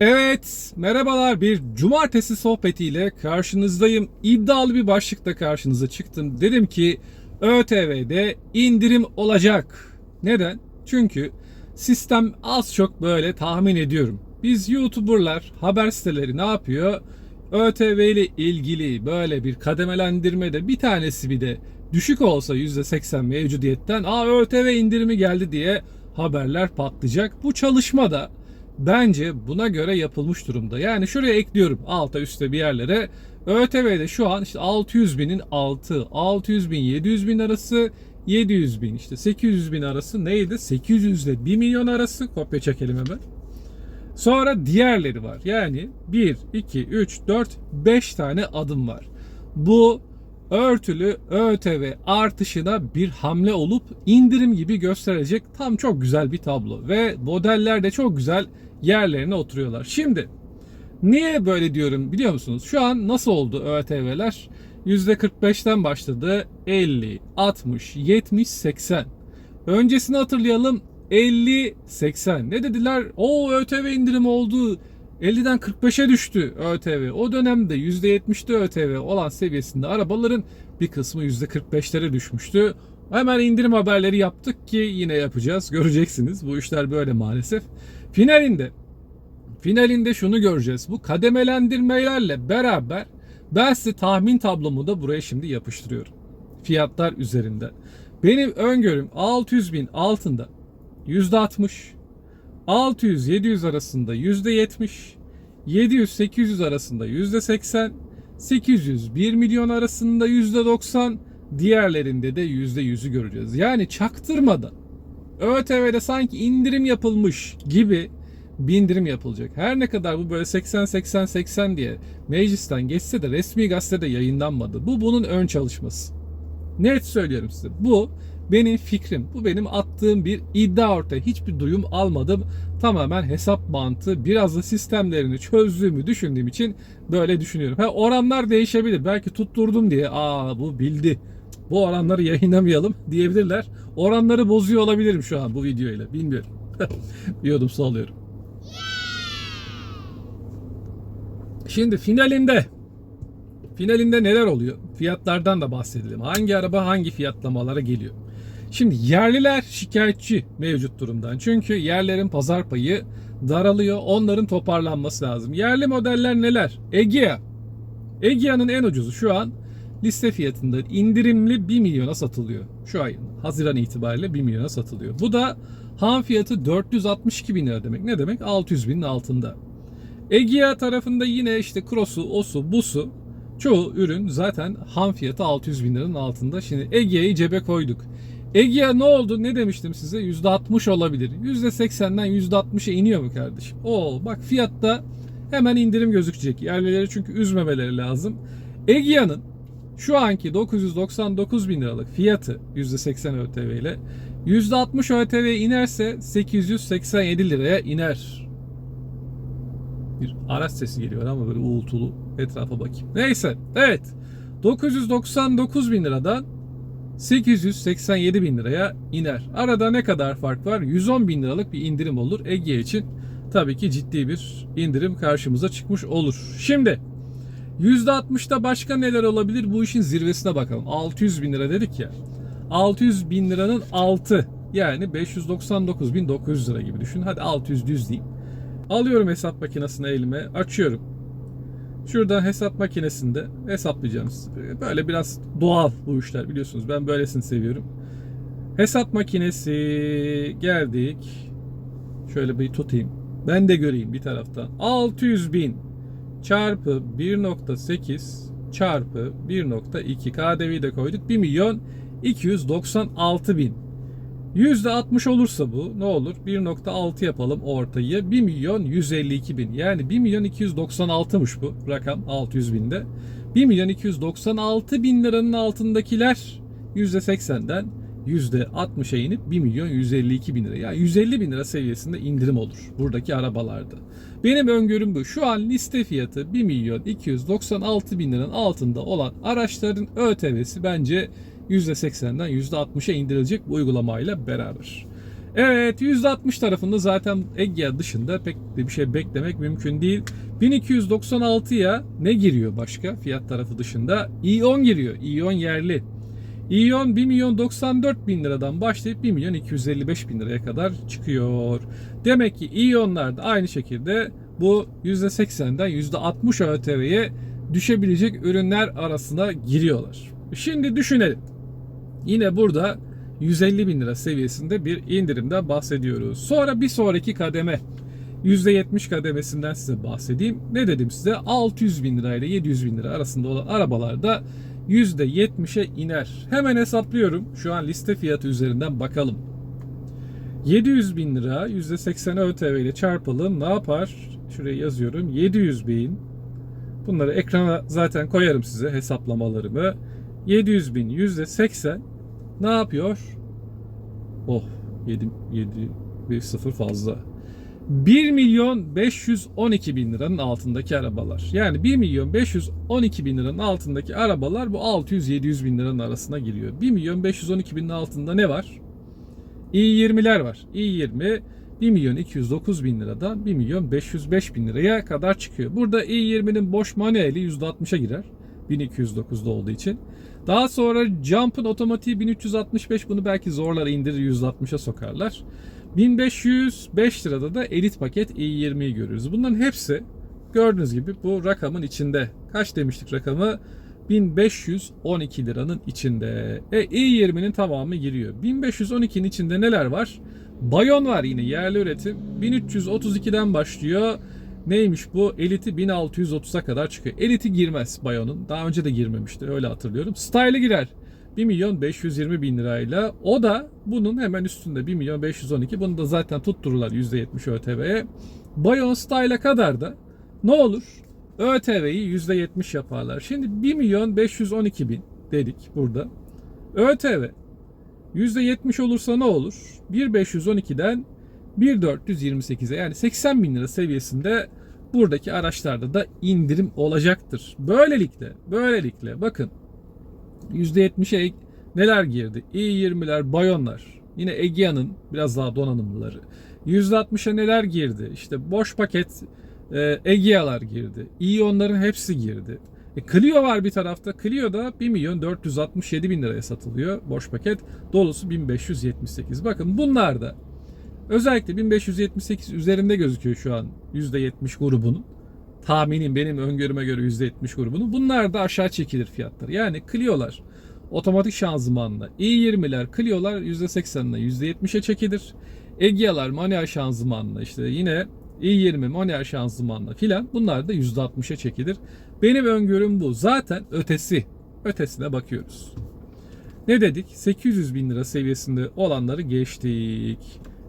Evet, merhabalar. Bir cumartesi sohbetiyle karşınızdayım. İddialı bir başlıkla karşınıza çıktım. Dedim ki ÖTV'de indirim olacak. Neden? Çünkü sistem az çok böyle tahmin ediyorum. Biz YouTuber'lar, haber siteleri ne yapıyor? ÖTV ile ilgili böyle bir kademelendirmede bir tanesi bir de düşük olsa %80 mevcudiyetten aa ÖTV indirimi geldi diye haberler patlayacak. Bu çalışmada bence buna göre yapılmış durumda. Yani şuraya ekliyorum alta üstte bir yerlere. ÖTV'de şu an işte 600 binin altı, 600 bin, 700 bin arası, 700 bin işte 800 bin arası neydi? 800 ile 1 milyon arası kopya çekelim hemen. Sonra diğerleri var. Yani 1, 2, 3, 4, 5 tane adım var. Bu örtülü ÖTV artışına bir hamle olup indirim gibi gösterecek tam çok güzel bir tablo. Ve modeller de çok güzel yerlerine oturuyorlar. Şimdi niye böyle diyorum biliyor musunuz? Şu an nasıl oldu ÖTV'ler? %45'ten başladı 50, 60, 70, 80. Öncesini hatırlayalım 50, 80. Ne dediler? O ÖTV indirim oldu. 50'den 45'e düştü ÖTV. O dönemde %70'te ÖTV olan seviyesinde arabaların bir kısmı %45'lere düşmüştü. Hemen indirim haberleri yaptık ki yine yapacağız. Göreceksiniz. Bu işler böyle maalesef. Finalinde finalinde şunu göreceğiz. Bu kademelendirmelerle beraber ben size tahmin tablomu da buraya şimdi yapıştırıyorum. Fiyatlar üzerinde. Benim öngörüm 600 bin altında %60, 600-700 arasında %70, 700-800 arasında %80, 800-1 milyon arasında %90, diğerlerinde de %100'ü göreceğiz. Yani çaktırmadan ÖTV'de sanki indirim yapılmış gibi bir indirim yapılacak. Her ne kadar bu böyle 80-80-80 diye meclisten geçse de resmi gazetede yayınlanmadı. Bu bunun ön çalışması. Net söylüyorum size. Bu benim fikrim. Bu benim attığım bir iddia ortaya. Hiçbir duyum almadım. Tamamen hesap mantığı. Biraz da sistemlerini çözdüğümü düşündüğüm için böyle düşünüyorum. Ha, oranlar değişebilir. Belki tutturdum diye. Aa bu bildi. Bu oranları yayınlamayalım diyebilirler. Oranları bozuyor olabilirim şu an bu videoyla. Bilmiyorum. su alıyorum. Şimdi finalinde finalinde neler oluyor? Fiyatlardan da bahsedelim. Hangi araba hangi fiyatlamalara geliyor? Şimdi yerliler şikayetçi mevcut durumdan. Çünkü yerlerin pazar payı daralıyor. Onların toparlanması lazım. Yerli modeller neler? Egea. Egea'nın en ucuzu şu an liste fiyatında indirimli 1 milyona satılıyor. Şu ayın Haziran itibariyle 1 milyona satılıyor. Bu da ham fiyatı 462 bin lira demek. Ne demek? 600 binin altında. Egea tarafında yine işte Cross'u, Osu, Busu çoğu ürün zaten ham fiyatı 600 bin liranın altında. Şimdi Egea'yı cebe koyduk. Egea ne oldu? Ne demiştim size? %60 olabilir. %80'den %60'a iniyor mu kardeşim? Oo bak fiyatta hemen indirim gözükecek. Yerlileri çünkü üzmemeleri lazım. Egea'nın şu anki 999 bin liralık fiyatı %80 ÖTV ile %60 ÖTV inerse 887 liraya iner. Bir araç sesi geliyor ama böyle uğultulu. Etrafa bakayım. Neyse. Evet. 999 bin liradan 887 bin liraya iner. Arada ne kadar fark var? 110 bin liralık bir indirim olur Ege için. Tabii ki ciddi bir indirim karşımıza çıkmış olur. Şimdi %60'da başka neler olabilir? Bu işin zirvesine bakalım. 600 bin lira dedik ya. 600 bin liranın altı yani 599.900 lira gibi düşün. Hadi 600 düz diyeyim. Alıyorum hesap makinesini elime. Açıyorum. Şurada hesap makinesinde hesaplayacağım. Böyle biraz doğal bu işler biliyorsunuz. Ben böylesini seviyorum. Hesap makinesi geldik. Şöyle bir tutayım. Ben de göreyim bir taraftan. 600 bin çarpı 1.8 çarpı 1.2 KDV'yi de koyduk. 1 milyon 296 bin. %60 olursa bu ne olur? 1.6 yapalım ortayı. 1 milyon 152 bin. Yani 1 milyon 296'mış bu rakam 600 binde. 1 milyon 296 bin liranın altındakiler %80'den %60'a inip 1 milyon 152 bin lira. Yani 150 bin lira seviyesinde indirim olur buradaki arabalarda. Benim öngörüm bu. Şu an liste fiyatı 1 milyon 296 bin liranın altında olan araçların ÖTV'si bence %80'den %60'a indirilecek bu uygulamayla beraber. Evet %60 tarafında zaten Egea dışında pek bir şey beklemek mümkün değil. 1296'ya ne giriyor başka fiyat tarafı dışında? i10 giriyor. i10 yerli. i10 1 milyon 94 bin liradan başlayıp 1 milyon 255 bin liraya kadar çıkıyor. Demek ki i10'lar da aynı şekilde bu %80'den %60 ÖTV'ye düşebilecek ürünler arasına giriyorlar. Şimdi düşünelim. Yine burada 150 bin lira seviyesinde bir indirimden bahsediyoruz. Sonra bir sonraki kademe %70 kademesinden size bahsedeyim. Ne dedim size? 600 bin lira ile 700 bin lira arasında olan arabalarda %70'e iner. Hemen hesaplıyorum. Şu an liste fiyatı üzerinden bakalım. 700 bin lira %80 ÖTV ile çarpalım. Ne yapar? Şuraya yazıyorum. 700 bin. Bunları ekrana zaten koyarım size hesaplamalarımı. 700 bin %80 ne yapıyor? Oh 7, 7 bir sıfır fazla. 1 milyon 512 bin liranın altındaki arabalar. Yani 1 milyon 512 bin liranın altındaki arabalar bu 600-700 bin liranın arasına giriyor. 1 milyon 512 binin altında ne var? i20'ler var. i20 1 milyon 209 bin liradan 1 milyon 505 bin liraya kadar çıkıyor. Burada i20'nin boş manueli %60'a girer. 1209'da olduğu için. Daha sonra Jump'ın otomatiği 1365 bunu belki zorlar indirir 160'a sokarlar. 1505 lirada da elit paket i20'yi görüyoruz. Bunların hepsi gördüğünüz gibi bu rakamın içinde. Kaç demiştik rakamı? 1512 liranın içinde. E i20'nin tamamı giriyor. 1512'nin içinde neler var? Bayon var yine yerli üretim. 1332'den başlıyor. Neymiş bu? Elite 1630'a kadar çıkıyor. Elite girmez Bayon'un. Daha önce de girmemişti öyle hatırlıyorum. Style'ı girer. 1 milyon 520 bin lirayla. O da bunun hemen üstünde 1 milyon 512. Bunu da zaten tuttururlar %70 ÖTV'ye. Bayon Style'a kadar da ne olur? ÖTV'yi %70 yaparlar. Şimdi 1 milyon 512 bin dedik burada. ÖTV %70 olursa ne olur? 1.512'den 1.428'e yani 80 bin lira seviyesinde buradaki araçlarda da indirim olacaktır. Böylelikle, böylelikle bakın %70'e neler girdi? i20'ler, Bayonlar, yine Egea'nın biraz daha donanımlıları. %60'a neler girdi? İşte boş paket e, Egea'lar girdi. i10'ların hepsi girdi. E, Clio var bir tarafta. Clio da 1 milyon 467 bin liraya satılıyor. Boş paket. Dolusu 1578. Bakın bunlar da özellikle 1578 üzerinde gözüküyor şu an %70 grubunun. Tahminim benim öngörüme göre %70 grubunun. Bunlar da aşağı çekilir fiyatları. Yani Clio'lar otomatik şanzımanla, i20'ler, Clio'lar %80'le %70'e çekilir. Egea'lar manuel şanzımanla işte yine i20 manuel şanzımanla filan bunlar da %60'a çekilir. Benim öngörüm bu. Zaten ötesi. Ötesine bakıyoruz. Ne dedik? 800 bin lira seviyesinde olanları geçtik.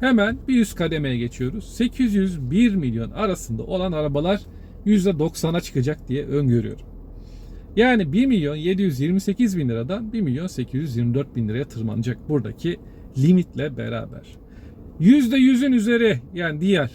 Hemen bir üst kademeye geçiyoruz. 801 milyon arasında olan arabalar %90'a çıkacak diye öngörüyorum. Yani 1 milyon 728 bin liradan 1 milyon 824 bin liraya tırmanacak buradaki limitle beraber. %100'ün üzeri yani diğer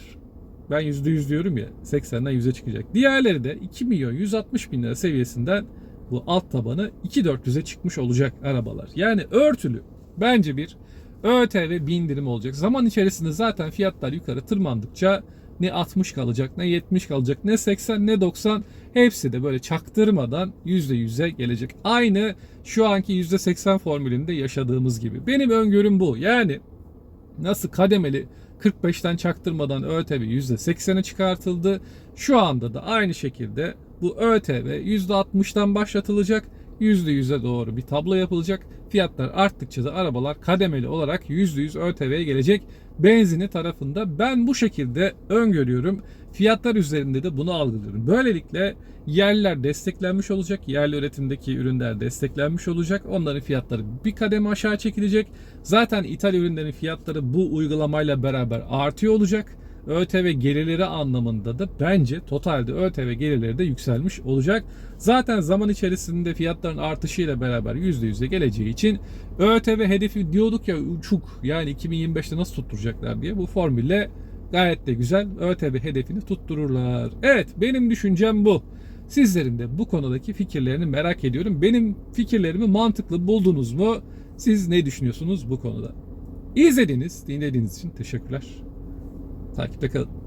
ben %100 diyorum ya 80'den 100'e çıkacak. Diğerleri de 2 milyon 160 bin lira seviyesinden bu alt tabanı 2400'e çıkmış olacak arabalar. Yani örtülü bence bir ÖTV bindirim olacak. Zaman içerisinde zaten fiyatlar yukarı tırmandıkça ne 60 kalacak ne 70 kalacak ne 80 ne 90 hepsi de böyle çaktırmadan %100'e gelecek. Aynı şu anki %80 formülünde yaşadığımız gibi. Benim öngörüm bu. Yani nasıl kademeli 45'ten çaktırmadan ÖTV %80'e çıkartıldı. Şu anda da aynı şekilde bu ÖTV %60'dan başlatılacak. %100'e doğru bir tablo yapılacak. Fiyatlar arttıkça da arabalar kademeli olarak %100 ÖTV'ye gelecek. Benzini tarafında ben bu şekilde öngörüyorum. Fiyatlar üzerinde de bunu algılıyorum. Böylelikle yerler desteklenmiş olacak. Yerli üretimdeki ürünler desteklenmiş olacak. Onların fiyatları bir kademe aşağı çekilecek. Zaten ithal ürünlerin fiyatları bu uygulamayla beraber artıyor olacak. ÖTV gelirleri anlamında da bence totalde ÖTV gelirleri de yükselmiş olacak. Zaten zaman içerisinde fiyatların artışıyla beraber %100'e geleceği için ÖTV hedefi diyorduk ya uçuk yani 2025'te nasıl tutturacaklar diye bu formülle gayet de güzel ÖTV hedefini tuttururlar. Evet benim düşüncem bu. Sizlerin de bu konudaki fikirlerini merak ediyorum. Benim fikirlerimi mantıklı buldunuz mu? Siz ne düşünüyorsunuz bu konuda? İzlediğiniz, dinlediğiniz için teşekkürler. Tack, det är kul.